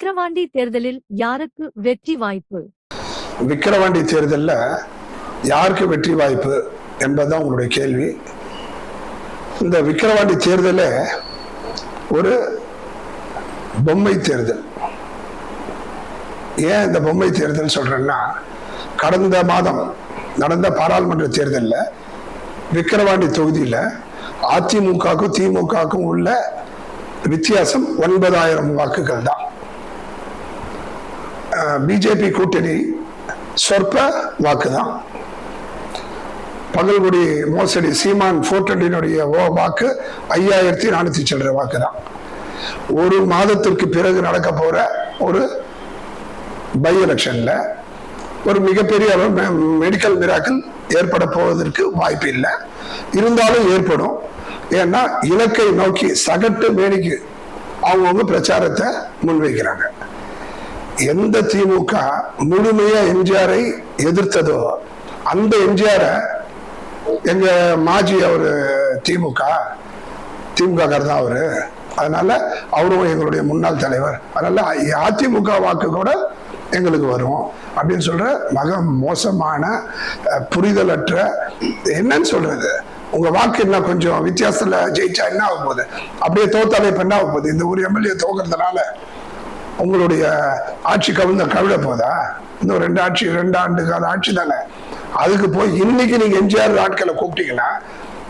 விக்கிரவாண்டி தேர்தலில் யாருக்கு வெற்றி வாய்ப்பு? விக்கிரவாண்டி தேர்தலில் யாருக்கு வெற்றி வாய்ப்பு என்பதுதான் உங்களுடைய கேள்வி. இந்த விக்கிரவாண்டி தேர்தலில் ஒரு பொம்மை தேர்தல். ஏன் இந்த பொம்மை தேர்தல் சொல்றேன்னா கடந்த மாதம் நடந்த பாராளுமன்ற தேர்தலில் விக்கிரவாண்டி தொகுதியில் அதிமுகவுக்கும் திமுகவுக்கும் உள்ள வித்தியாசம் ஒன்பதாயிரம் வாக்குகள் தான் பிஜேபி கூட்டணி சொற்ப வாக்கு தான் பகல்குடி மோசடி சீமான் போர்ட்டடினுடைய வாக்கு ஐயாயிரத்தி நானூத்தி சில்லற வாக்கு தான் ஒரு மாதத்திற்கு பிறகு நடக்க போற ஒரு பை எலெக்ஷன்ல ஒரு மிகப்பெரிய அளவு மெடிக்கல் மிராக்கள் ஏற்பட போவதற்கு வாய்ப்பு இல்லை. இருந்தாலும் ஏற்படும். ஏன்னா இலக்கை நோக்கி சகட்டு மேனிக்கு அவங்கவுங்க பிரச்சாரத்தை முன்வைக்கிறாங்க. எந்த திமுக முழுமையா எம்ஜிஆரை எதிர்த்ததோ அந்த எம்ஜிஆரை எங்க மாஜி அவரு திமுக திமுக தான் அவரு. அதனால அவரும் எங்களுடைய முன்னாள் தலைவர். அதனால அதிமுக வாக்கு கூட எங்களுக்கு வரும் அப்படின்னு சொல்ற மக மோசமான புரிதலற்ற என்னன்னு சொல்றது? உங்க வாக்கு என்ன கொஞ்சம் வித்தியாசத்துல ஜெயிச்சா என்ன ஆக போகுது? அப்படியே தோத்தாலே இப்ப என்ன ஆக போகுது? இந்த ஒரு எம்எல்ஏ தோக்கிறதுனால உங்களுடைய ஆட்சி கவிழ்ந்த கவிழ போதா? இன்னும் ரெண்டு ஆட்சி ரெண்டு ஆண்டு கால ஆட்சி தானே. அதுக்கு போய் இன்னைக்கு நீங்க எம்ஜிஆர் ஆட்களை கூப்பிட்டீங்கன்னா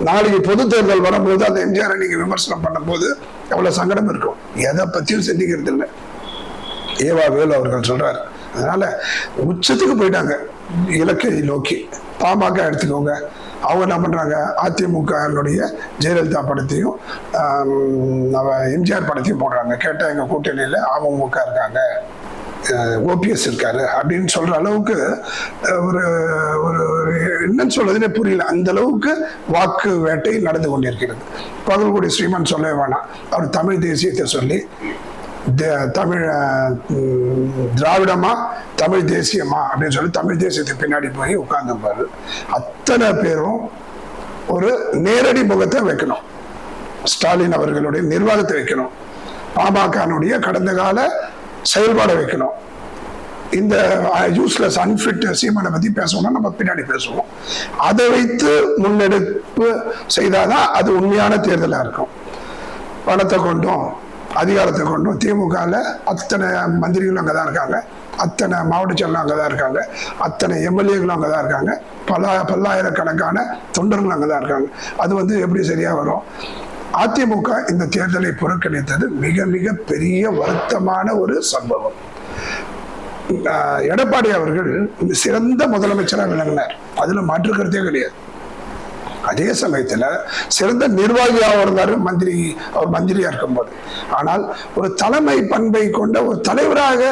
நாளைக்கு பொது தேர்தல் வரும்போது அந்த எம்ஜிஆரை நீங்க விமர்சனம் பண்ணும்போது எவ்வளவு சங்கடம் இருக்கும்? எதை பத்தியும் சிந்திக்கிறது இல்லை. ஏவா வேலு அவர்கள் சொல்றாரு. அதனால உச்சத்துக்கு போயிட்டாங்க. இலக்கை நோக்கி. பாமக எடுத்துக்கோங்க. அவங்க என்ன பண்றாங்க? அதிமுகனுடைய ஜெயலலிதா படத்தையும் நம்ம எம்ஜிஆர் படத்தையும் போடுறாங்க. கேட்டா எங்க கூட்டணியில அமமுக இருக்காங்க. ஓபிஎஸ் இருக்காரு அப்படின்னு சொல்ற அளவுக்கு ஒரு ஒரு ஒரு என்னன்னு சொல்றதுனே புரியல. அந்த அளவுக்கு வாக்கு வேட்டை நடந்து கொண்டிருக்கிறது. பகல்குடி ஸ்ரீமன் சொல்லவே வேணாம். அவர் தமிழ் தேசியத்தை சொல்லி தமிழ் திராவிடமா தமிழ் தேசியமா? அப்படின்னு சொல்லி தமிழ் தேசியத்துக்கு பின்னாடி போய் உட்கார்ந்துப்பாரு அத்தனை பேரும் ஒரு நேரடி முகத்தை வைக்கணும். ஸ்டாலின் அவர்களுடைய நிர்வாகத்தை வைக்கணும். பாமகனுடைய கடந்த கால செயல்பாடை வைக்கணும். இந்த யூஸ்லெஸ் அன்ஃபிட் சீமனை பத்தி பேசணும்னா நம்ம பின்னாடி பேசுவோம். அதை வைத்து முன்னெடுப்பு செய்தாதான் அது உண்மையான தேர்தலா இருக்கும். பணத்தை கொண்டும் அதிகாரத்தை கொண்டும் திமுகவில் அத்தனை மந்திரிகளும் அங்கே தான் இருக்காங்க. அத்தனை மாவட்ட செயலும் அங்கே தான் இருக்காங்க. அத்தனை எம்எல்ஏகளும் அங்கே தான் இருக்காங்க. பல பல்லாயிரக்கணக்கான தொண்டர்களும் அங்கே தான் இருக்காங்க. அது வந்து எப்படி சரியா வரும்? அதிமுக இந்த தேர்தலை புறக்கணித்தது மிக மிக பெரிய வருத்தமான ஒரு சம்பவம். ஆஹ் எடப்பாடி அவர்கள் சிறந்த முதலமைச்சராக விளங்கினார். அதுல மாற்று கருத்தே கிடையாது. அதே சமயத்துல சிறந்த நிர்வாகியாக இருந்தாரு மந்திரி அவர் மந்திரியா இருக்கும்போது. ஆனால் ஒரு தலைமை பண்பை கொண்ட ஒரு தலைவராக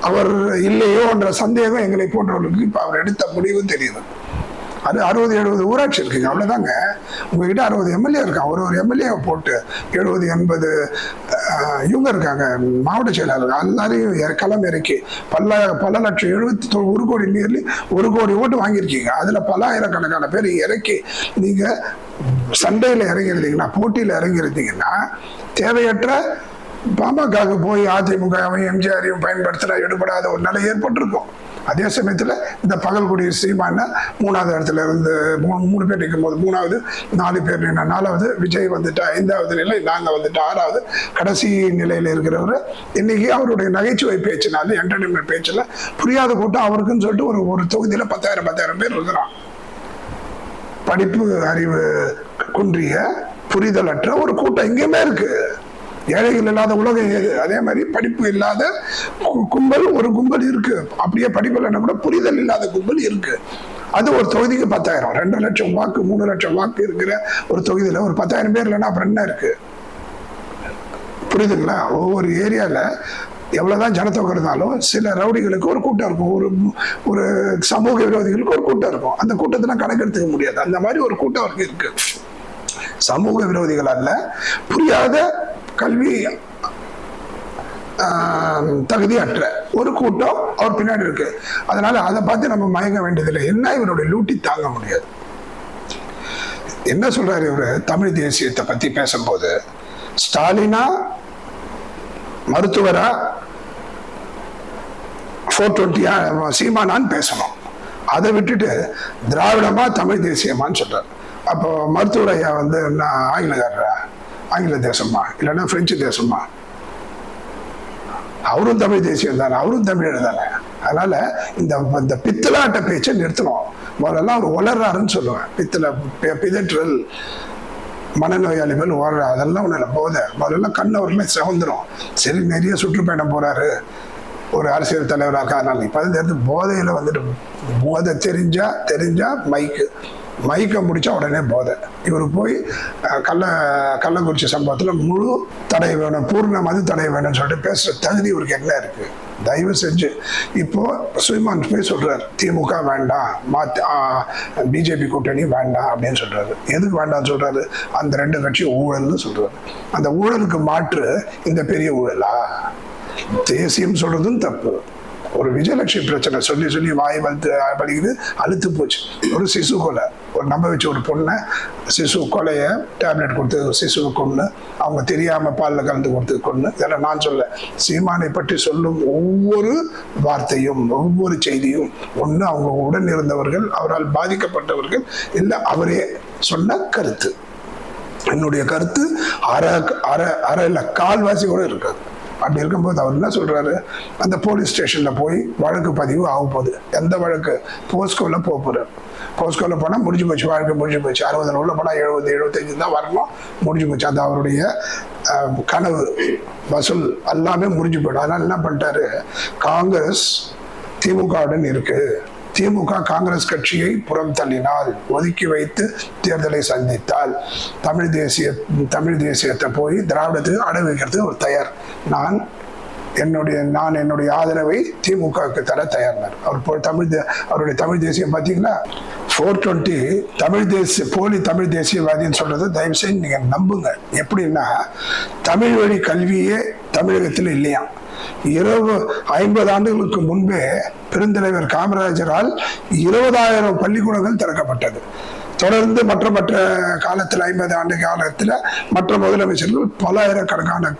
அவர் இல்லையோ என்ற சந்தேகம் எங்களை போன்றவர்களுக்கு இப்ப அவர் எடுத்த முடிவு தெரியுது. அது அறுபது எழுபது ஊராட்சி இருக்குங்க. அவ்வளோதாங்க உங்ககிட்ட அறுபது எம்எல்ஏ இருக்கான் ஒரு ஒரு எம்எல்ஏ போட்டு எழுபது எண்பது இவங்க இருக்காங்க. மாவட்ட செயலாளர் எல்லாரையும் இற- களம் இறக்கி பல்ல பல லட்சம் எழுபத்தி ஒரு கோடி நியர்லி ஒரு கோடி ஓட்டு வாங்கியிருக்கீங்க. அதில் பல ஆயிரக்கணக்கான பேர் இறக்கி நீங்கள் சண்டையில் இறங்கிருந்தீங்கன்னா போட்டியில் இறங்கிருந்தீங்கன்னா தேவையற்ற பாமகவுக்கு போய் அதிமுகவையும் எம்ஜிஆரையும் பயன்படுத்துகிற எடுபடாத ஒரு நிலை ஏற்பட்டிருக்கும். அதே சமயத்தில் இந்த பகல்குடி சீமான மூணாவது இடத்துல இருந்து மூணு மூணு பேர் நிற்கும் போது மூணாவது நாலு பேர் நின்னா நாலாவது விஜய் வந்துட்டு ஐந்தாவது நிலை நாங்கள் வந்துட்டு ஆறாவது. கடைசி நிலையில் இருக்கிறவர் இன்னைக்கு அவருடைய நகைச்சுவை பேச்சுனால என்டர்டைன்மெண்ட் பேச்சில் புரியாத கூட்டம் அவருக்குன்னு சொல்லிட்டு ஒரு ஒரு தொகுதியில் பத்தாயிரம் பத்தாயிரம் பேர் இருக்கிறான். படிப்பு அறிவு குன்றிய புரிதலற்ற ஒரு கூட்டம் எங்கேயுமே இருக்குது ஏழைகள் இல்லாத உலகம் அதே மாதிரி படிப்பு இல்லாத கும்பல் ஒரு கும்பல் இருக்கு. அப்படியே படிப்பு இல்லைன்னா கூட புரிதல் இல்லாத கும்பல் இருக்கு. அது ஒரு தொகுதிக்கு பத்தாயிரம். ரெண்டு லட்சம் வாக்கு மூணு லட்சம் வாக்கு இருக்கிற ஒரு தொகுதியில் ஒரு பத்தாயிரம் பேர் இல்லைன்னா அப்புறம் என்ன இருக்கு? புரியுதுங்களா? ஒவ்வொரு ஏரியால எவ்வளவுதான் ஜனத்தொகை இருந்தாலும் சில ரவுடிகளுக்கு ஒரு கூட்டம் இருக்கும். ஒரு ஒரு சமூக விரோதிகளுக்கு ஒரு கூட்டம் இருக்கும். அந்த கூட்டத்தெல்லாம் கணக்கெடுத்துக்க முடியாது. அந்த மாதிரி ஒரு கூட்டம் இருக்கு. சமூக விரோதிகள் அல்ல. புரியாத கல்வி தகுதியற்ற. ஒரு கூட்டம் அவர் பின்னாடி இருக்கு. அதனால அதை பார்த்து நம்ம மயங்க வேண்டியதில்லை. என்ன இவருடைய லூட்டி தாங்க முடியாது. என்ன சொல்றாரு இவரு? தமிழ் தேசியத்தை பத்தி பேசும்போது ஸ்டாலினா மருத்துவரா ஃபோர் டுவெண்ட்டியா சீமானான்னு பேசணும். அதை விட்டுட்டு திராவிடமா தமிழ் தேசியமான்னு சொல்றாரு. அப்போ மருத்துவரையா வந்து என்ன ஆங்கிலக்காரரா? ஆங்கில தேசமா இல்லைன்னா பிரெஞ்சு தேசமா அவரும் தமிழ் தேசியம் தானே அவரும் தமிழர் தானே. அதனால இந்த இந்த பித்தலாட்ட பேச்சை நிறுத்தணும். முதல்ல அவர் உளர்றாருன்னு சொல்லுவேன். பித்தளை பிதற்றல் மனநோயாளிகள் ஓடுற அதெல்லாம் ஒன்றும் இல்லை போதை. முதல்ல கண்ணவர்களே சவுந்துரும். சரி நிறைய சுற்றுப்பயணம் போறாரு. ஒரு அரசியல் தலைவராக இருக்காதனால இப்போ வந்து போதையில் வந்துட்டு போதை தெரிஞ்சா தெரிஞ்சா மைக்கு. மைக்கை முடிச்சா உடனே போதை. இவர் போய் கள்ள கள்ளக்குறிச்சி சம்பவத்தில் முழு தடை வேணும் பூர்ண மது தடை வேணும்னு சொல்லிட்டு பேசுற தகுதி இவருக்கு என்ன இருக்கு? தயவு செஞ்சு இப்போ சுயமான் போய் சொல்றாரு திமுக வேண்டாம் மாத்தி பிஜேபி கூட்டணி வேண்டாம் அப்படின்னு சொல்றாரு. எதுக்கு வேண்டாம்னு சொல்றாரு? அந்த ரெண்டு கட்சி ஊழல்னு சொல்றாரு. அந்த ஊழலுக்கு மாற்று இந்த பெரிய ஊழலா? தேசியம் சொல்றதும் தப்பு. ஒரு விஜயலட்சுமி பிரச்சனை சொல்லி சொல்லி வாய் வந்து வலிக்குது அழுத்து போச்சு. ஒரு சிசு கொலை. ஒரு நம்ப வச்சு ஒரு பொண்ணை சிசு கொலையை டேப்லெட் கொடுத்து சிசுவை கொண்டு அவங்க தெரியாமல் பாலில் கலந்து கொடுத்து கொண்டு இதெல்லாம் நான் சொல்ல சீமானை பற்றி சொல்லும் ஒவ்வொரு வார்த்தையும் ஒவ்வொரு செய்தியும் ஒன்று அவங்க உடன் இருந்தவர்கள் அவரால் பாதிக்கப்பட்டவர்கள் இல்லை அவரே சொன்ன கருத்து. என்னுடைய கருத்து அரை அரை அரை இல்லை கால்வாசி கூட இருக்காது. அப்படி இருக்கும்போது அவர் என்ன சொல்றாரு? அந்த போலீஸ் ஸ்டேஷன்ல போய் வழக்கு பதிவு ஆக போகுது. எந்த வழக்கு? போஸ்கோல போக போறாரு. போஸ்கோல போனா முடிஞ்சு போச்சு வாழ்க்கை முடிஞ்சு போச்சு. அறுபது உள்ள போனா எழுபது எழுபத்தஞ்சு தான் வரணும். முடிஞ்சு போச்சு. அது அவருடைய கனவு வசூல் எல்லாமே முடிஞ்சு போயிடும். அதனால என்ன பண்ணிட்டாரு? காங்கிரஸ் திமுகவுடன் இருக்கு. திமுக காங்கிரஸ் கட்சியை புறம் தள்ளினால் ஒதுக்கி வைத்து தேர்தலை சந்தித்தால் தமிழ் தேசிய தமிழ் தேசியத்தை போய் திராவிடத்துக்கு அனுபவிக்கிறது ஒரு தயார். நான் என்னுடைய நான் என்னுடைய ஆதரவை திமுகவுக்கு தர தயார்னார். அவர் போ- தமிழ் தே- அவருடைய தமிழ் தேசியம் பார்த்தீங்கன்னா ஃபோர் டுவெண்ட்டி தமிழ் தேசிய போலி தமிழ் தேசியவாதின்னு சொல்றது தயவு செய்து நீங்கள் நம்புங்க. எப்படின்னா தமிழ் வழி கல்வியே தமிழகத்தில் இல்லையா இருபது ஐம்பது ஆண்டுகளுக்கு முன்பே பெருந்தலைவர் காமராஜரால் இருபதாயிரம் பள்ளிக்கூடங்கள் திறக்கப்பட்டது. தொடர்ந்து மற்ற மற்ற காலத்தில் ஐம்பது ஆண்டு காலத்தில் மற்ற முதலமைச்சர்கள் பலாயிரக்கணக்கான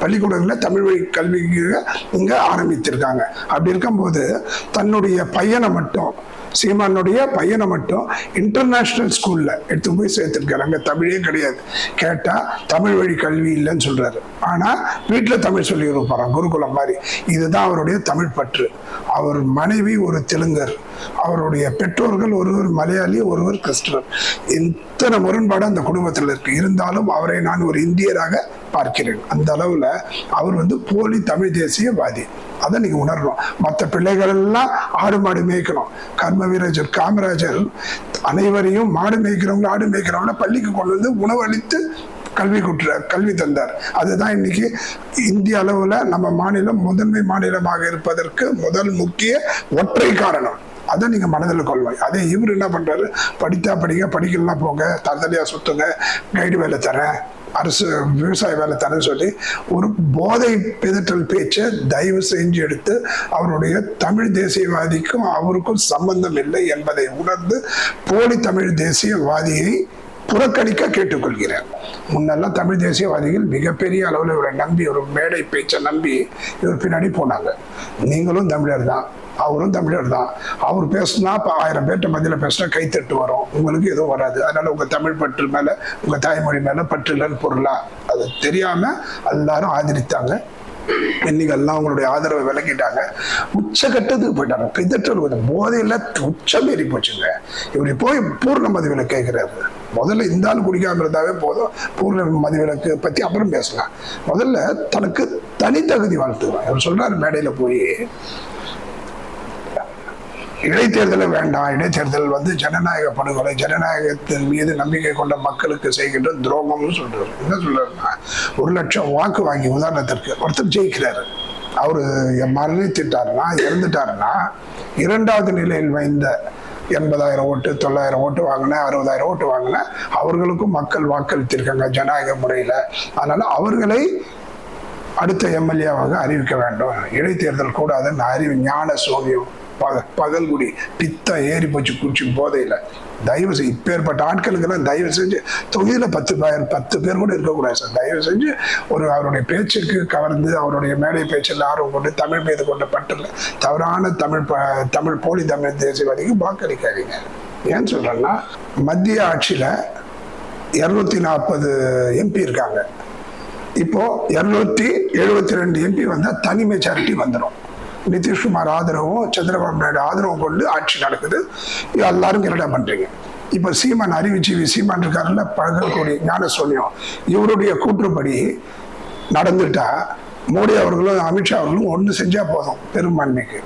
பள்ளிக்கூடங்களை தமிழ் வழி கல்விக்கு இங்கே ஆரம்பித்திருக்காங்க. அப்படி இருக்கும்போது தன்னுடைய பையனை மட்டும் சீமானுடைய பையனை மட்டும் இன்டர்நேஷனல் ஸ்கூல்ல எடுத்து போய் சேர்த்துருக்காரு. அங்க தமிழே கிடையாது. கேட்டா தமிழ் வழி கல்வி இல்லைன்னு சொல்றாரு. ஆனா வீட்டுல தமிழ் சொல்லி இருப்பாராம் குருகுலம் மாதிரி. இதுதான் அவருடைய தமிழ் பற்று. அவர் மனைவி ஒரு தெலுங்கர். அவருடைய பெற்றோர்கள் ஒருவர் மலையாளி ஒருவர் கிறிஸ்டர் இத்தனை முரண்பாடு அந்த குடும்பத்தில் இருக்கு. இருந்தாலும் அவரை நான் ஒரு இந்தியராக பார்க்கிறேன். அந்த அளவுல அவர் வந்து போலி தமிழ் தேசியவாதி. அதை நீங்க உணரணும். மற்ற பிள்ளைகள் எல்லாம் ஆடு மாடு மேய்க்கணும். கர்ம வீரஜர் காமராஜர் அனைவரையும் மாடு மேய்க்கிறவங்க ஆடு மேய்க்கிறவங்கள பள்ளிக்கு கொண்டு வந்து உணவளித்து கல்வி குற்ற கல்வி தந்தார். அதுதான் இன்னைக்கு இந்திய அளவுல நம்ம மாநிலம் முதன்மை மாநிலமாக இருப்பதற்கு முதல் முக்கிய ஒற்றை காரணம். அதை நீங்கள் மனதில் கொள்ளணும் அதே இவர் என்ன பண்ணுறாரு படித்தா படிங்க படிக்கலாம் போங்க தந்தலியா சுத்துங்க கைடு வேலை தரேன் அரசு விவசாய வேலை தரேன்னு சொல்லி ஒரு போதை பிதற்றல் பேச்சை தயவு செஞ்சு எடுத்து அவருடைய தமிழ் தேசியவாதிக்கும் அவருக்கும் சம்பந்தம் இல்லை என்பதை உணர்ந்து போலி தமிழ் தேசியவாதியை புறக்கணிக்க கேட்டுக்கொள்கிறேன் முன்னெல்லாம் தமிழ் தேசியவாதிகள் மிகப்பெரிய அளவில் இவரை நம்பி ஒரு மேடை பேச்சை நம்பி இவர் பின்னாடி போனாங்க. நீங்களும் தமிழர் தான். அவரும் தமிழர் தான். அவர் பேசுனா இப்போ ஆயிரம் பேர்கிட்ட மத்தியில் பேசினா கைத்தட்டு வரும். உங்களுக்கு எதுவும் வராது. அதனால உங்கள் தமிழ் பற்று மேலே உங்கள் தாய்மொழி மேலே பற்று இல்லைன்னு பொருளா? அது தெரியாம எல்லாரும் ஆதரித்தாங்க. இன்னைக்கு எல்லாம் அவங்களுடைய ஆதரவை விலக்கிட்டாங்க உச்சகட்டத்துக்கு போயிட்டாங்க. பிதற்றல் வந்து போதையில உச்சம் ஏறி போச்சுங்க. இப்படி போய் பூர்ண மதிவில கேட்கிறாரு முதல்ல இந்த ஆள் குடிக்காம இருந்தாவே போதும். பூர்ண மதிவிலக்கு பத்தி அப்புறம் பேசலாம். முதல்ல தனக்கு தனித்தகுதி வாழ்த்துவான் அவர் சொல்றாரு மேடையில போய் இடைத்தேர்தலை வேண்டாம். இடைத்தேர்தல் வந்து ஜனநாயக படுகொலை ஜனநாயகத்தின் மீது நம்பிக்கை கொண்ட மக்களுக்கு செய்கின்ற துரோகம்னு சொல்றாரு. என்ன சொல்றாருன்னா ஒரு லட்சம் வாக்கு வாங்கி உதாரணத்திற்கு ஒருத்தர் ஜெயிக்கிறாரு. அவரு மரணித்திட்டாருன்னா இறந்துட்டாருன்னா இரண்டாவது நிலையில் வைந்த எண்பதாயிரம் ஓட்டு தொள்ளாயிரம் ஓட்டு வாங்கினேன் அறுபதாயிரம் ஓட்டு வாங்கினேன். அவர்களுக்கும் மக்கள் வாக்களித்திருக்காங்க ஜனநாயக முறையில். அதனால அவர்களை அடுத்த எம்எல்ஏவாக அறிவிக்க வேண்டும். இடைத்தேர்தல் கூடாதுன்னு அறிவு ஞான சோவியம் பகல் குடி பித்தம் ஏறி போச்சு குடிச்சு போதையில. தயவு செஞ்சு இப்பேற்பட்ட ஆட்களுக்கெல்லாம் தயவு செஞ்சு தொகுதியில பத்து பேர் பத்து பேர் கூட இருக்கக்கூடாது சார். தயவு செஞ்சு ஒரு அவருடைய பேச்சுக்கு கவர்ந்து அவருடைய மேடை பேச்சில் ஆர்வம் கொண்டு தமிழ் மீது கொண்ட பட்டில் தவறான தமிழ் ப- தமிழ் போலி தமிழ் தேசியவாதிக்கு வாக்களிக்காதீங்க. ஏன்னு சொல்றேன்னா மத்திய ஆட்சியில இருநூத்தி நாற்பது எம்பி இருக்காங்க. இப்போ இருநூத்தி எழுபத்தி ரெண்டு எம்பி வந்தா தனி மெஜாரிட்டி வந்துடும் நிதிஷ்குமார் ஆதரவும் சந்திரபாபு நாயுடு ஆதரவும் கொண்டு ஆட்சி நடக்குது. எல்லாரும் கிரடா பண்றீங்க. இப்போ சீமான் அறிவிச்சிவி சீமான் இருக்காருல்ல பழகக்கூடிய ஞான சொல்லியும் இவருடைய கூற்றுப்படி நடந்துட்டா மோடி அவர்களும் அமித்ஷா அவர்களும் ஒன்று செஞ்சா போதும் பெரும்பான்மைக்கு.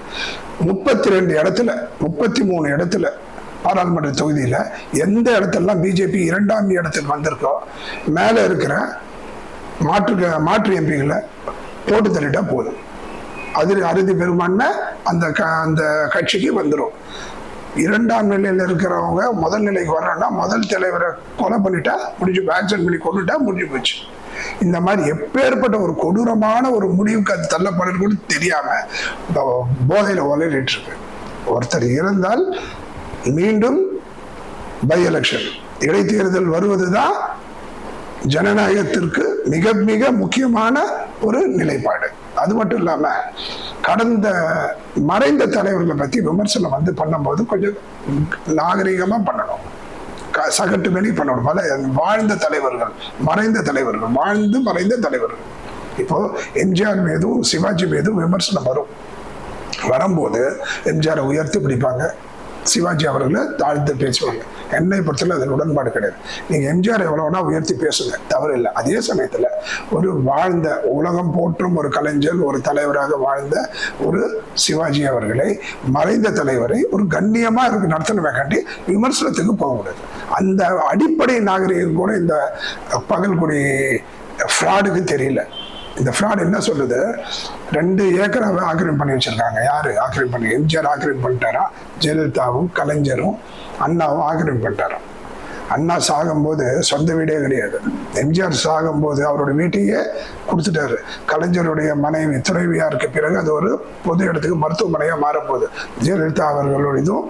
முப்பத்தி ரெண்டு இடத்துல முப்பத்தி மூணு இடத்துல பாராளுமன்ற தொகுதியில் எந்த இடத்துலலாம் பிஜேபி இரண்டாம் இடத்துக்கு வந்திருக்கோ மேலே இருக்கிற மாற்று மாற்று எம்பிகளை போட்டு தள்ளிட்டா போதும். அதில் அறுதி பெரும்பான்மை அந்த க- அந்த கட்சிக்கு வந்துடும் இரண்டாம் நிலையில் இருக்கிறவங்க முதல் நிலைக்கு வர்றாங்கன்னா முதல் தலைவரை கொலை பண்ணிட்டா முடிஞ்சு ஆக்சிடென்ட் பண்ணி கொண்டுட்டா முடிஞ்சு போச்சு. இந்த மாதிரி எப்பேற்பட்ட ஒரு கொடூரமான ஒரு முடிவுக்கு அது தள்ளப்படுறது கூட தெரியாம போதையில் போதையில உலகிட்டு இருக்கு ஒருத்தர் இறந்தால் மீண்டும் பை எலெக்ஷன். இடைத்தேர்தல் வருவதுதான் ஜனநாயகத்திற்கு மிக மிக முக்கியமான ஒரு நிலைப்பாடு. அது மட்டும் இல்லாம கடந்த மறைந்த தலைவர்களை பத்தி விமர்சனம் வந்து பண்ணும்போது கொஞ்சம் நாகரிகமாக பண்ணணும். க- சகட்டு வெளி பண்ணணும். பல வாழ்ந்த தலைவர்கள் மறைந்த தலைவர்கள் வாழ்ந்து மறைந்த தலைவர்கள். இப்போ எம்ஜிஆர் மீதும் சிவாஜி மீதும் விமர்சனம் வரும். வரும்போது எம்ஜிஆரை உயர்த்தி பிடிப்பாங்க. சிவாஜி அவர்களை தாழ்த்து பேசுவாங்க. என்னை பொறுத்தல அதில் உடன்பாடு கிடையாது. நீங்கள் எம்ஜிஆர் எவ்வளோனா உயர்த்தி பேசுங்க. தவறு இல்லை. அதே சமயத்தில் ஒரு வாழ்ந்த உலகம் போற்றும் ஒரு கலைஞர் ஒரு தலைவராக வாழ்ந்த ஒரு சிவாஜி அவர்களை மறைந்த தலைவரை ஒரு கண்ணியமாக இருக்கு நடத்தணுமே காட்டி விமர்சனத்துக்கு போகக்கூடாது அந்த அடிப்படை நாகரிகம் கூட இந்த பகல்குடி ஃப்ராடுக்கு தெரியல. இந்த ஃப்ராட் என்ன சொல்றது ரெண்டு ஏக்கராவை ஆக்கிரமிப்பு பண்ணி வச்சிருக்காங்க. யாரு? ஆக்கிரமிப்பு பண்ணி எம்ஜிஆர் ஆக்கிரமிப்பு பண்ணிட்டாரா? ஜெயலலிதாவும் கலைஞரும் அண்ணாவும் ஆக்கிரமிப்பு பண்ணிட்டாராம் அண்ணா சாகும்போது சொந்த வீடே கிடையாது. எம்ஜிஆர் சாகும்போது அவரோட வீட்டையே கொடுத்துட்டாரு. கலைஞருடைய மனைவி துறைவியாருக்கு பிறகு அது ஒரு பொது இடத்துக்கு மருத்துவமனையாக மாறப்போகுது. ஜெயலலிதா அவர்களுடையதும்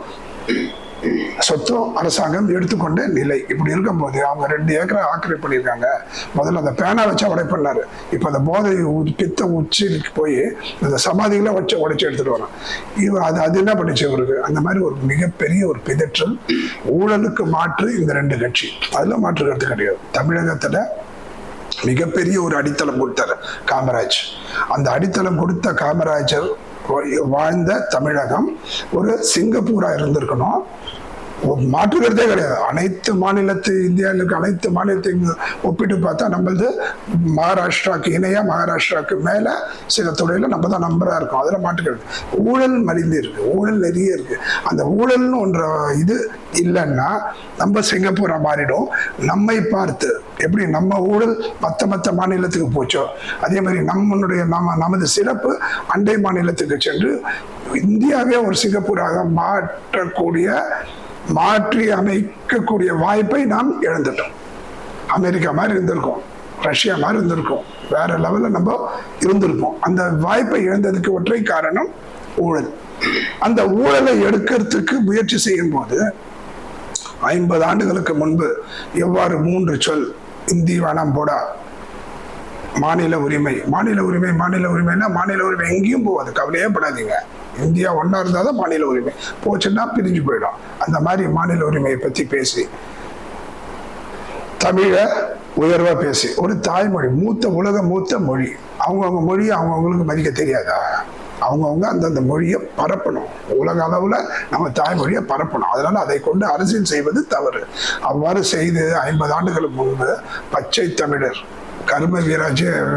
சொத்தும் அரசாங்கம் எடுத்துக்கொண்ட நிலை. இப்படி இருக்கும்போது அவங்க ரெண்டு ஏக்கரை ஆக்கிரமிப்பு பண்ணியிருக்காங்க. முதல்ல அந்த பேனா வச்சு உடை இப்போ அந்த போதை உ- பித்த உச்சிக்கு போய் அந்த சமாதிகளை வச்சு உடைச்சு எடுத்துட்டு வரோம் இவர் அது அது என்ன பண்ணிச்சு இவருக்கு? அந்த மாதிரி ஒரு மிகப்பெரிய ஒரு பிதற்றல் ஊழலுக்கு மாற்று இந்த ரெண்டு கட்சி. அதில் மாற்று கருத்து கிடையாது. தமிழகத்தில் மிகப்பெரிய ஒரு அடித்தளம் கொடுத்தாரு காமராஜ். அந்த அடித்தளம் கொடுத்த காமராஜர் வாழ்ந்த தமிழகம். ஒரு சிங்கப்பூரா இருந்திருக்கணும். மாற்று கருத்தே கிடையாது. அனைத்து மாநிலத்து இந்தியாவில் இருக்க அனைத்து மாநிலத்தையும் ஒப்பிட்டு பார்த்தா நம்மளது மகாராஷ்டிராக்கு இணையா மகாராஷ்டிராக்கு மேல சில துறையில நம்ம தான் நம்பரா இருக்கோம். அதுல மாற்றுக்கிறது ஊழல் மலிந்து இருக்கு. ஊழல் நிறைய இருக்கு. அந்த ஊழல்னு ஒன்ற இது இல்லைன்னா நம்ம சிங்கப்பூரா மாறிடும். நம்மை பார்த்து எப்படி நம்ம ஊழல் மத்த மத்த மாநிலத்துக்கு போச்சோ அதே மாதிரி நம்மளுடைய நம்ம நமது சிறப்பு அண்டை மாநிலத்துக்கு சென்று இந்தியாவே ஒரு சிங்கப்பூராக மாற்றக்கூடிய மாற்றி அமைக்கக்கூடிய வாய்ப்பை நாம் இழந்துட்டோம். அமெரிக்கா மாதிரி இருந்திருக்கோம். ரஷ்யா மாதிரி இருந்திருக்கோம். வேற லெவல்ல நம்ம இருந்திருப்போம். அந்த வாய்ப்பை இழந்ததுக்கு ஒற்றை காரணம் ஊழல். அந்த ஊழலை எடுக்கிறதுக்கு முயற்சி செய்யும் போது ஐம்பது ஆண்டுகளுக்கு முன்பு எவ்வாறு மூன்று சொல் இந்தி வேணாம் போடா. மாநில உரிமை. மாநில உரிமை மாநில உரிமைன்னா மாநில உரிமை எங்கேயும் போகாது. கவலையே படாதீங்க. இந்தியா ஒன்றா இருந்தால் தான் மாநில உரிமை. போச்சுன்னா பிரிஞ்சு போயிடும். அந்த மாதிரி மாநில உரிமையை பற்றி பேசி தமிழை உயர்வா பேசி ஒரு தாய்மொழி மூத்த உலக மூத்த மொழி. அவங்கவுங்க மொழியை அவங்கவுங்களுக்கு மதிக்க தெரியாதா? அவங்கவுங்க அந்தந்த மொழியை பரப்பணும். உலக அளவுல நம்ம தாய்மொழியை பரப்பணும். அதனால அதை கொண்டு அரசியல் செய்வது தவறு. அவ்வாறு செய்து ஐம்பது ஆண்டுகளுக்கு முன்பு பச்சை தமிழர் கரும வீராஜ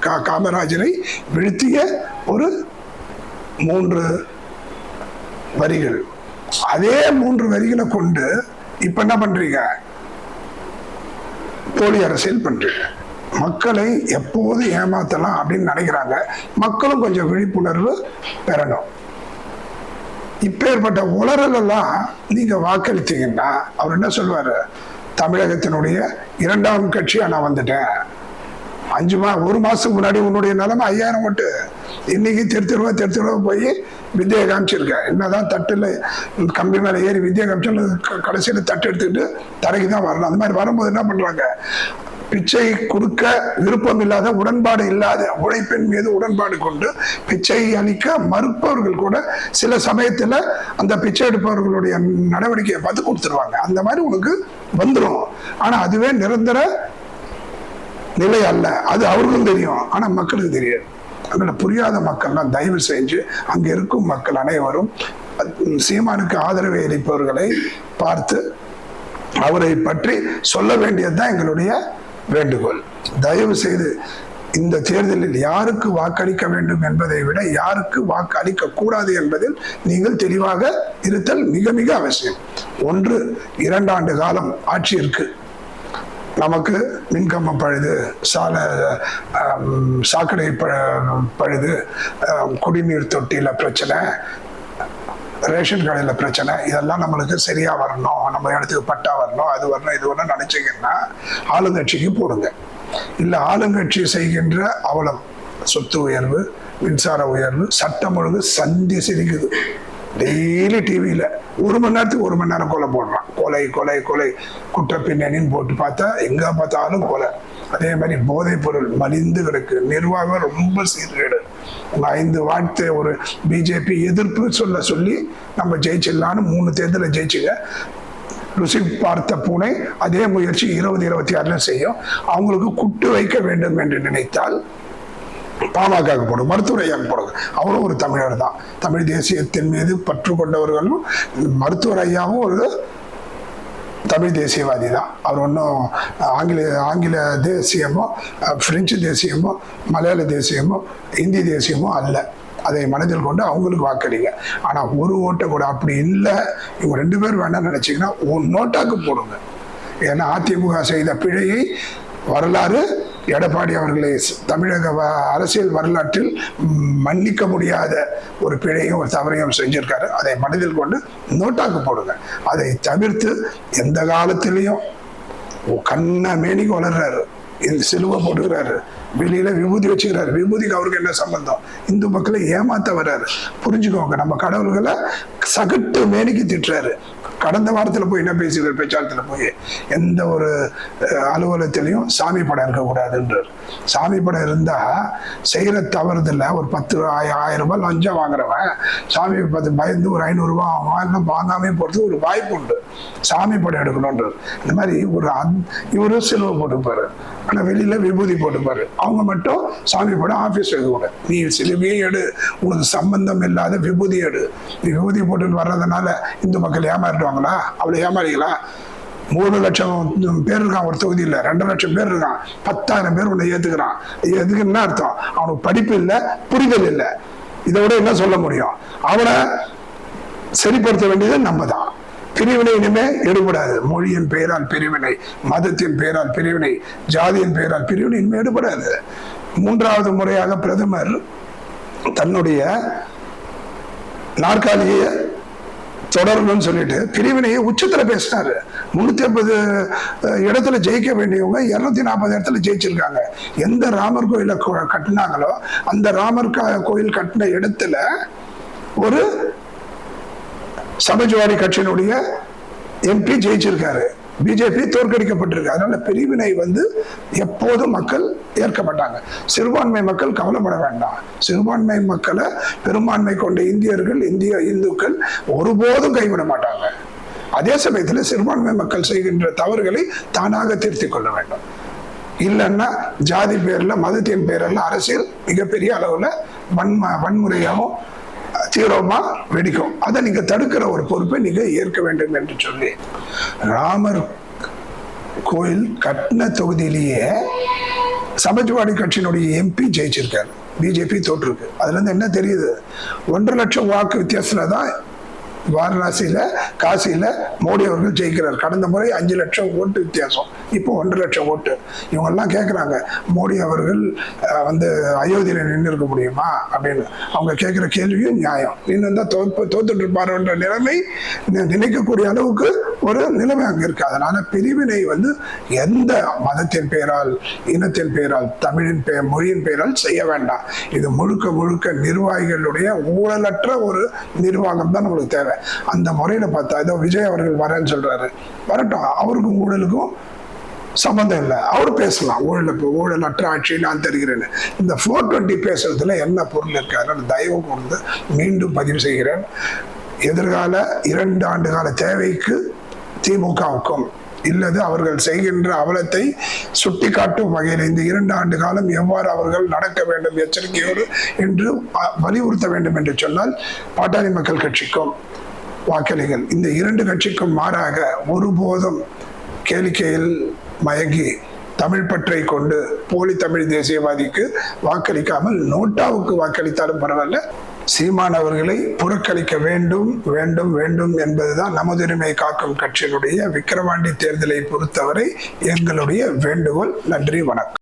கா- காமராஜரை வீழ்த்திய ஒரு மூன்று வரிகள். அதே மூன்று வரிகளை கொண்டு இப்ப என்ன பண்றீங்க? போலி அரசியல் பண்றீங்க. மக்களை எப்போது ஏமாத்தலாம் அப்படின்னு நினைக்கிறாங்க. மக்களும் கொஞ்சம் விழிப்புணர்வு பெறணும். இப்பேற்பட்ட உளறல் எல்லாம் நீங்க வாக்களித்தீங்கன்னா அவர் என்ன சொல்வாரு தமிழகத்தினுடைய இரண்டாம் கட்சியா நான் வந்துட்டேன். அஞ்சு மா ஒரு மாசத்துக்கு முன்னாடி உன்னுடைய நிலைமை ஐயாயிரம் ஓட்டு. இன்னைக்கு தெரு தெருவா தெரு தெருவா போய் வித்தியை காமிச்சிருக்கேன் என்னதான் தட்டுல கம்பி மேல ஏறி வித்தியை காமிச்சாலும் க- கடைசியில தட்டு எடுத்துக்கிட்டு தரைக்கு தான் வரணும். அந்த மாதிரி வரும்போது என்ன பண்றாங்க? பிச்சை கொடுக்க விருப்பம் இல்லாத உடன்பாடு இல்லாத உழைப்பின் மீது உடன்பாடு கொண்டு பிச்சை அளிக்க மறுப்பவர்கள் கூட சில சமயத்துல அந்த பிச்சை எடுப்பவர்களுடைய நடவடிக்கையை பார்த்து கொடுத்துருவாங்க. அந்த மாதிரி உனக்கு வந்துடும் ஆனா அதுவே நிரந்தர நிலை அல்ல. அது அவருக்கும் தெரியும். ஆனால் மக்களுக்கு தெரியாது. அதனால் புரியாத மக்கள்லாம் தயவு செஞ்சு அங்கே இருக்கும் மக்கள் அனைவரும் சீமானுக்கு ஆதரவை அளிப்பவர்களை பார்த்து அவரை பற்றி சொல்ல வேண்டியதுதான் எங்களுடைய வேண்டுகோள். தயவு செய்து இந்த தேர்தலில் யாருக்கு வாக்களிக்க வேண்டும் என்பதை விட யாருக்கு வாக்கு அளிக்க கூடாது என்பதில் நீங்கள் தெளிவாக இருத்தல் மிக மிக அவசியம். ஒன்று இரண்டாண்டு காலம் ஆட்சி இருக்கு நமக்கு மின்கம்பம் பழுது. சாலை சாக்கடை ப- பழுது. குடிநீர் தொட்டியில பிரச்சனை. ரேஷன் கடையில் பிரச்சனை. இதெல்லாம் நம்மளுக்கு சரியா வரணும். நம்ம இடத்துக்கு பட்டா வரணும். அது வரணும் இது வரணும் நினைச்சீங்கன்னா ஆளுங்கட்சிக்கு போடுங்க. இல்ல ஆளுங்கட்சி செய்கின்ற அவலம் சொத்து உயர்வு மின்சார உயர்வு சட்டம் ஒழுங்கு சந்தி சிரிக்குது. டெய்லி டிவியில ஒரு மணி நேரத்துக்கு ஒரு மணி நேரம் கொலை போடுறான். கொலை கொலை கொலை. குற்ற பின்னணின்னு போட்டு பார்த்தா எங்க பார்த்தாலும் கொலை. அதே மாதிரி போதைப் பொருள் மலிந்து கிடக்கு. நிர்வாகம் ரொம்ப சீர்கேடு. உங்க ஐந்து வார்த்தை ஒரு பிஜேபி எதிர்ப்பு சொல்ல சொல்லி நம்ம ஜெயிச்சிடலான்னு மூணு தேர்தலை ஜெயிச்சுங்க. ருசி பார்த்த பூனை அதே முயற்சி இருபது இருபத்தி ஆறுல செய்யும். அவங்களுக்கு குட்டு வைக்க வேண்டும் என்று நினைத்தால் பாமகவுக்கு போடுங்க மருத்துவர் ஐயாவுக்கு போடுங்க. அவரும் ஒரு தமிழர் தான். தமிழ் தேசியத்தின் மீது பற்று கொண்டவர்களும் மருத்துவர் ஐயாவும் ஒரு தமிழ் தேசியவாதி தான். அவர் ஒன்றும் ஆங்கில ஆங்கில தேசியமோ பிரெஞ்சு தேசியமோ மலையாள தேசியமோ இந்தி தேசியமோ அல்ல. அதை மனதில் கொண்டு அவங்களுக்கு வாக்களிங்க. ஆனால் ஒரு ஓட்டை கூட அப்படி இல்லை. இவங்க ரெண்டு பேர் வேண்டாம்னு நினச்சிங்கன்னா ஒரு நோட்டாக்கு போடுங்க. ஏன்னா அதிமுக செய்த பிழையை வரலாறு எடப்பாடி அவர்களை தமிழக வ- அரசியல் வரலாற்றில் மன்னிக்க முடியாத ஒரு பிழையும் ஒரு தவறையும் செஞ்சிருக்காரு. அதை மனதில் கொண்டு நோட்டாக்கு போடுங்க. அதை தவிர்த்து எந்த காலத்திலையும் கண்ண மேனிக்கு வளர்றாரு. சிலுவை போட்டுக்கிறாரு. வெளியில விபூதி வச்சுக்கிறாரு. விபூதிக்கு அவருக்கு என்ன சம்பந்தம்? இந்து மக்களை ஏமாத்த வர்றாரு. புரிஞ்சுக்கோங்க. நம்ம கடவுள்களை சகட்டு மேனிக்கு திட்டுறாரு. கடந்த வாரத்தில் போய் என்ன பேசுகிறார் பேச்சாளத்தில் போய் எந்த ஒரு அலுவலகத்திலையும் சாமி படம் இருக்கக்கூடாதுன்றார் சாமி படம் இருந்தால் செய்கிற தவறுதில்ல. ஒரு பத்து ஆய- ஆயிரம் ரூபாய் லஞ்சம் வாங்குறவன் சாமி பத்து பயந்து ஒரு ஐநூறுரூவா ரூபாய் வாங்காமே போகிறது ஒரு வாய்ப்பு உண்டு. சாமி படம் எடுக்கணுன்றது இந்த மாதிரி ஒரு அந்- இவரு சிலுவை போட்டுப்பாரு. ஆனால் வெளியில் விபூதி போட்டுப்பார். அவங்க மட்டும் சாமி படம் ஆஃபீஸ் எடுக்கக்கூட நீ சிலுவையே எடு. உனக்கு சம்பந்தம் இல்லாத விபூதி எடு. நீ விபூதி போட்டுன்னு வர்றதுனால இந்து மக்கள் ஏமாற்றுவாங்களா அவளை ஏமாறிக்கலாம் மூணு லட்சம் பேர் இருக்கான் ஒரு தொகுதியில். ரெண்டு லட்சம் பேர் இருக்கான். பத்தாயிரம் பேர் உன்னை ஏத்துக்கிறான். எதுக்கு என்ன அர்த்தம். அவனுக்கு படிப்பு இல்லை புரிதல் இல்லை. இதை விட என்ன சொல்ல முடியும்? அவனை சரிப்படுத்த வேண்டியது நம்ம தான் பிரிவினை இனிமே எடுபடாது. மொழியின் பெயரால் பிரிவினை மதத்தின் பெயரால் பிரிவினை ஜாதியின் பெயரால் பிரிவினை இனிமே எடுபடாது. மூன்றாவது முறையாக பிரதமர் தன்னுடைய நாற்காலியை தொடரணும்னு சொல்லிட்டு பிரிவினையை உச்சத்துல பேசினாரு. முன்னூத்தி ஐம்பது இடத்துல ஜெயிக்க வேண்டியவங்க இருநூத்தி நாற்பது இடத்துல ஜெயிச்சிருக்காங்க. எந்த ராமர் கோயிலை கொ- கட்டினாங்களோ அந்த ராமர் கா- கோயில் கட்டின இடத்துல ஒரு சமாஜ்வாடி கட்சியினுடைய எம்பி ஜெயிச்சிருக்காரு. பிஜேபி தோற்கடிக்கப்பட்டிருக்கு. அதனால பிரிவினை வந்து எப்போதும் மக்கள் ஏற்க மாட்டாங்க சிறுபான்மை மக்கள் கவலைப்பட வேண்டாம். சிறுபான்மை மக்களை பெரும்பான்மை கொண்ட இந்தியர்கள் இந்திய இந்துக்கள் ஒருபோதும் கைவிட மாட்டாங்க. அதே சமயத்தில் சிறுபான்மை மக்கள் செய்கின்ற தவறுகளை தானாக திருத்திக் கொள்ள வேண்டும். இல்லைன்னா ஜாதி பேர்ல மதத்தின் பேரெல்லாம் அரசியல் மிகப்பெரிய அளவுல வன்ம வன்முறையாகவும் தீவிரமா வெடிக்கும். அதை நீங்க தடுக்கிற ஒரு பொறுப்பை நீங்க ஏற்க வேண்டும் என்று சொல்லி ராமர் கோயில் கட்டின தொகுதியிலேயே சமாஜ்வாடி கட்சியினுடைய எம்பி ஜெயிச்சிருக்காரு. பிஜேபி தோற்றுருக்கு. அதுல இருந்து என்ன தெரியுது? ஒன்றரை லட்சம் வாக்கு வித்தியாசத்துல தான் வாரணாசியில காசியில மோடி அவர்கள் ஜெயிக்கிறார். கடந்த முறை அஞ்சு லட்சம் ஓட்டு வித்தியாசம். இப்போ ஒன்றரை லட்சம் ஓட்டு. இவங்க எல்லாம் கேட்குறாங்க மோடி அவர்கள் வந்து அயோத்தியில நின்று இருக்க முடியுமா அப்படின்னு. அவங்க கேட்குற கேள்வியும் நியாயம். இன்னும் தான் தோப்பு தோத்துட்டு இருப்பாருன்ற நிலைமை நினைக்கக்கூடிய அளவுக்கு ஒரு நிலைமை அங்கே இருக்கு. அதனால பிரிவினை வந்து எந்த மதத்தின் பெயரால் இனத்தின் பெயரால் தமிழின் பெயர் மொழியின் பெயரால் செய்ய வேண்டாம். இது முழுக்க முழுக்க நிர்வாகிகளுடைய ஊழலற்ற ஒரு நிர்வாகம் தான் நம்மளுக்கு தேவை. அந்த முறையில பார்த்தா ஏதோ விஜய் அவர்கள் வரேன்னு சொல்றாரு. வரட்டும் அவருக்கும் ஊழலுக்கும் சம்பந்தம் இல்லை. அவர் பேசலாம். ஊழல் ஊழலற்ற ஆட்சி நான் தருகிறேன் இந்த ஃபோர் டுவெண்ட்டி பேசுறதுல என்ன பொருள் இருக்கு? தயவு கூர்ந்து மீண்டும் பதிவு செய்கிறேன். எதிர்கால இரண்டு ஆண்டு கால தேவைக்கு திமுகவுக்கும் இல்லது அவர்கள் செய்கின்ற அவலத்தை சுட்டிக்காட்டும் வகையில் இந்த இரண்டு ஆண்டு காலம் எவ்வாறு அவர்கள் நடக்க வேண்டும் எச்சரிக்கையோடு என்று வலியுறுத்த வேண்டும் என்று சொன்னால் பாட்டாளி மக்கள் கட்சிக்கும் வாக்களிகள். இந்த இரண்டு கட்சிக்கும் மாறாக ஒருபோதும் கேளிக்கையில் மயங்கி தமிழ் பற்றை கொண்டு போலி தமிழ் தேசியவாதிக்கு வாக்களிக்காமல் நோட்டாவுக்கு வாக்களித்தாலும் பரவாயில்ல. சீமான் அவர்களை புறக்கணிக்க வேண்டும் வேண்டும் வேண்டும் என்பதுதான் நமதுரிமை காக்கும் கட்சியினுடைய விக்கிரவாண்டி தேர்தலை பொறுத்தவரை எங்களுடைய வேண்டுகோள். நன்றி வணக்கம்.